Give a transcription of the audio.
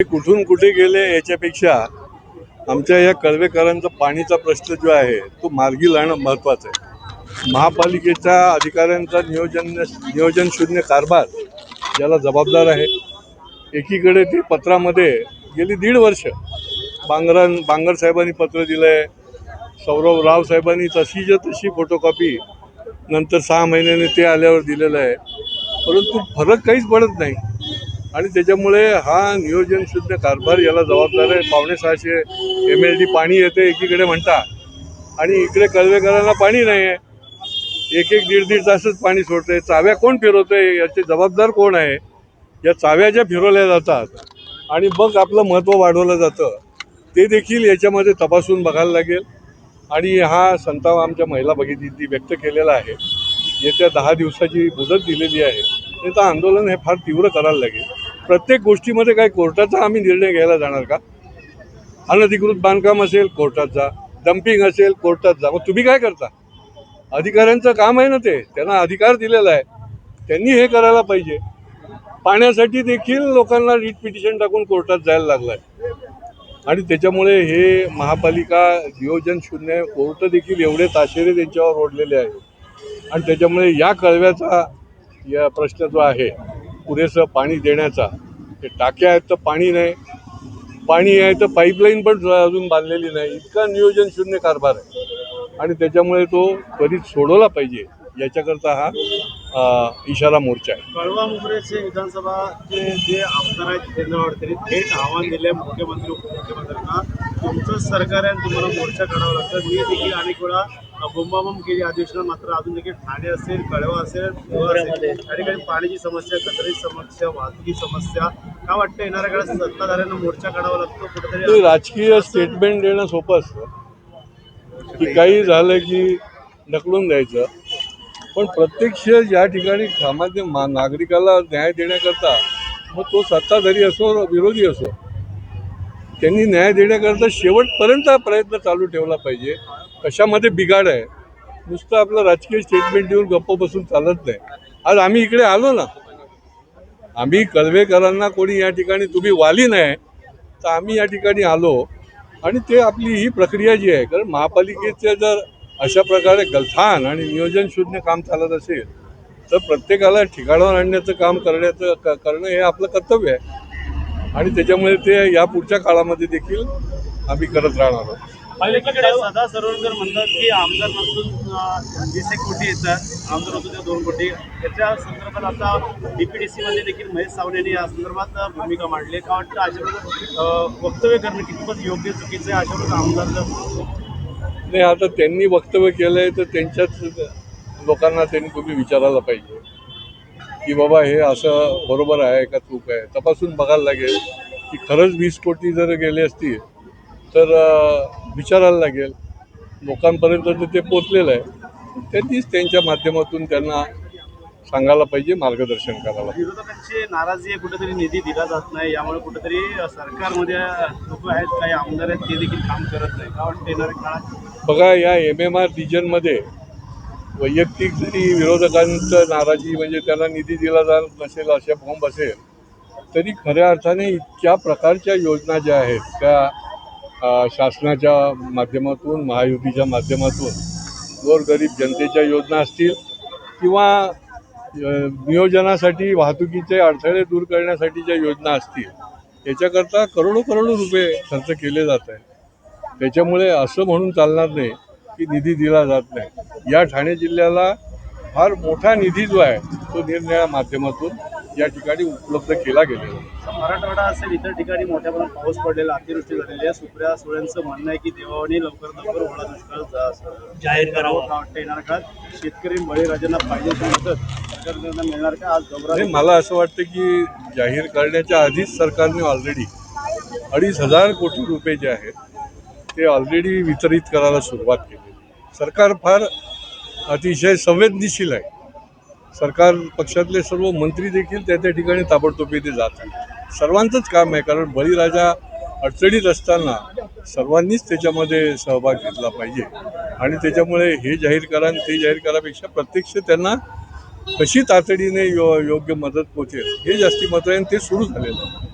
ते कुठून कुठे गेले याच्यापेक्षा आमच्या या कळवेकरांचा पाणीचा प्रश्न जो आहे तो मार्गी लावणं महत्त्वाचं आहे. महापालिकेच्या अधिकाऱ्यांचा नियोजन नियोजन शून्य कारभार याला जबाबदार आहे. एकीकडे ती पत्रामध्ये गेली दीड वर्ष बांगरां बांगर साहेबांनी पत्र दिलं आहे सौरव राव साहेबांनी तशीच्या तशी फोटोकॉपी नंतर सहा महिन्याने ते आल्यावर दिलेलं आहे. परंतु फरक काहीच पडत नाही. आणि त्याच्यामुळे हा नियोजन शुद्ध कारभार याला जबाबदार आहे. पावणे सहाशे एम एल डी पाणी येते एकीकडे म्हणता. आणि इकडे कळवेकरांना पाणी नाही आहे एक एक दीड दीड तासच पाणी सोडते. चाव्या कोण फिरवतंय याचे जबाबदार कोण आहे? या चाव्या ज्या फिरवल्या जातात आणि मग आपलं महत्त्व वाढवलं जातं ते देखील याच्यामध्ये तपासून बघायला लागेल. आणि हा संताप आमच्या महिला भगिनींनी व्यक्त केलेला आहे. येत्या दहा दिवसाची मुदत दिलेली आहे. तर आंदोलन हे फार तीव्र करायला लागेल. प्रत्येक गोष्टीमध्ये काय कोर्टाचा आम्ही निर्णय घ्यायला जाणार का? अनधिकृत बांधकाम असेल कोर्टात जा. डम्पिंग असेल कोर्टात जा. मग तुम्ही काय करता? अधिकाऱ्यांचं काम आहे ना ते. त्यांना अधिकार दिलेला आहे. त्यांनी हे करायला पाहिजे. पाण्यासाठी देखील लोकांना रीट पिटिशन टाकून कोर्टात जायला लागलं आहे आणि त्याच्यामुळे हे महापालिका नियोजन शून्य कोर्ट देखील एवढे ताशेरे त्यांच्यावर ओढलेले आहेत आणि त्याच्यामुळे या कळव्याचा या प्रश्न जो आहे पुरेसं पाणी देण्याचा. ते टाक्या आहेत तर पाणी नाही. पाणी आहे तर पाईपलाईन पण अजून बांधलेली नाही. इतका नियोजन शून्य कारभार आहे. आणि त्याच्यामुळे तो त्वरित सोडवला पाहिजे. याच्याकरता हा इशारा मोर्चा आहे. कळवा मुंब्रेचे विधानसभाचे जे आमदार आहेत जितेंद्र गडकरी थेट आव्हान दिले मुख्यमंत्री उपमुख्यमंत्र्यांना. तुमचं सरकार आहे तुम्हाला मोर्चा काढावा लागतं. मी देखील अनेक वेळा बोंबाबोंब केली. अधिवेशनात मात्र अजून देखील ठाणे असेल कळवा असेल त्या ठिकाणी पाण्याची समस्या कचऱ्याची समस्या वाहतुकी समस्या. काय वाटतं येणाऱ्या काळात सत्ताधाऱ्यांना मोर्चा काढावा लागतो? ते कुठेतरी राजकीय स्टेटमेंट देणं सोपं असतं. की काही झालं की ढकलून द्यायचं. पण प्रत्यक्ष ज्या ठिकाणी सामान्य मा नागरिकाला न्याय देण्याकरता मग तो सत्ताधारी असो विरोधी असो त्यांनी न्याय देण्याकरता शेवटपर्यंत हा प्रयत्न चालू ठेवला पाहिजे. कशामध्ये बिघाड आहे? नुसतं आपलं राजकीय स्टेटमेंट देऊन गप्प बसून चालत नाही. आज आम्ही इकडे आलो ना आम्ही कलवेकरांना कोणी या ठिकाणी तुम्ही वाली नाही तर आम्ही या ठिकाणी आलो आणि ते आपली ही प्रक्रिया जी आहे कारण महापालिकेचं जर अशा प्रकारे गलथान आणि नियोजनशून्य काम चालत असेल तर प्रत्येकाला ठिकाणावर आणण्याचं काम करण्याचं क- करणं हे आपलं कर्तव्य आहे. आणि त्याच्यामुळे ते या पुढच्या काळामध्ये देखील आम्ही करत राहणार आहोत. पालिकेकडे सदा सरवणकर म्हणतात की आमदार नसून वीस एक कोटी येतात. आमदार होतो त्या दोन कोटी. याच्या संदर्भात आता डीपीडीसी मध्ये देखील महेश सावनेने या संदर्भात भूमिका मांडली. का वाटतं? अशा वक्तव्य करणं कितपत योग्य चुकीचं आहे अशा आमदार नाही आता त्यांनी वक्तव्य केलं आहे तर त्यांच्याच लोकांना त्यांनी तुम्ही विचारायला पाहिजे. की बाबा हे असं बरोबर आहे का चूक आहे? तपासून बघायला लागेल की खरंच वीस कोटी जर गेले असतील तर विचारायला लागेल. लोकांपर्यंत ते पोचलेलं आहे. त्यांनीच त्यांच्या माध्यमातून त्यांना सांगायला पाहिजे मार्गदर्शन करायला. विरोधकांची नाराजी आहे कुठेतरी निधी दिला जात नाही. यामुळे कुठेतरी सरकारमध्ये लोक आहेत काही आमदार आहेत ते देखील काम करत नाही का वाटतं येणाऱ्या काळात? बघा या एम एम आर रिजनमध्ये वैयक्तिक जरी विरोधकांचं नाराजी म्हणजे त्यांना निधी दिला जात नसेल अशा बॉम्ब असेल तरी खऱ्या अर्थाने इतक्या प्रकारच्या योजना ज्या आहेत त्या शासनाच्या माध्यमातून महायुतीच्या माध्यमातून गोरगरीब जनतेच्या योजना असतील किंवा नियोजनासाठी वाहतुकीचे अडथळे दूर करण्यासाठीच्या योजना असतील याच्याकरता करोडो करोडो रुपये खर्च केले जात आहेत. त्याच्यामुळे असं म्हणून चालणार नाही की निधी दिला जात नाही. या ठाणे जिल्ह्याला फार मोठा निधी जो आहे तो निरनिळ्या माध्यमातून या ठिकाणी उपलब्ध केला गेलेला मराठवाडा असेल इतर ठिकाणी मोठ्या प्रमाणात पाऊस पडलेला अतिवृष्टी झालेली आहे. सुप्रिया सुळेंचं म्हणणं आहे की देवाने लवकर लवकर ओढा दुष्काळ जाहीर करावं का वाटतं येणार का शेतकरी बळीराजांना पाहिजे मदत मिळणार का? आज डोंगराळ मला असं वाटतं की जाहीर करण्याच्या आधीच सरकारने ऑलरेडी अडीच हजार कोटी रुपये जे आहेत ते ऑलरेडी वितरित करायला सुरुवात केली. सरकार फार अतिशय संवेदनशील आहे. सरकार पक्षातले सर्व मंत्री देखील त्या त्या ठिकाणी ताबडतोब येथे जात आहेत. सर्वांचंच काम आहे कारण बळीराजा अडचणीत असताना सर्वांनीच त्याच्यामध्ये सहभाग घेतला पाहिजे. आणि त्याच्यामुळे हे जाहीर करा आणि ते जाहीर करापेक्षा प्रत्यक्ष त्यांना कशी तातडीने यो योग्य मदत पोचेल हे जास्ती महत्त्व आहे आणि ते सुरू झालेलं आहे.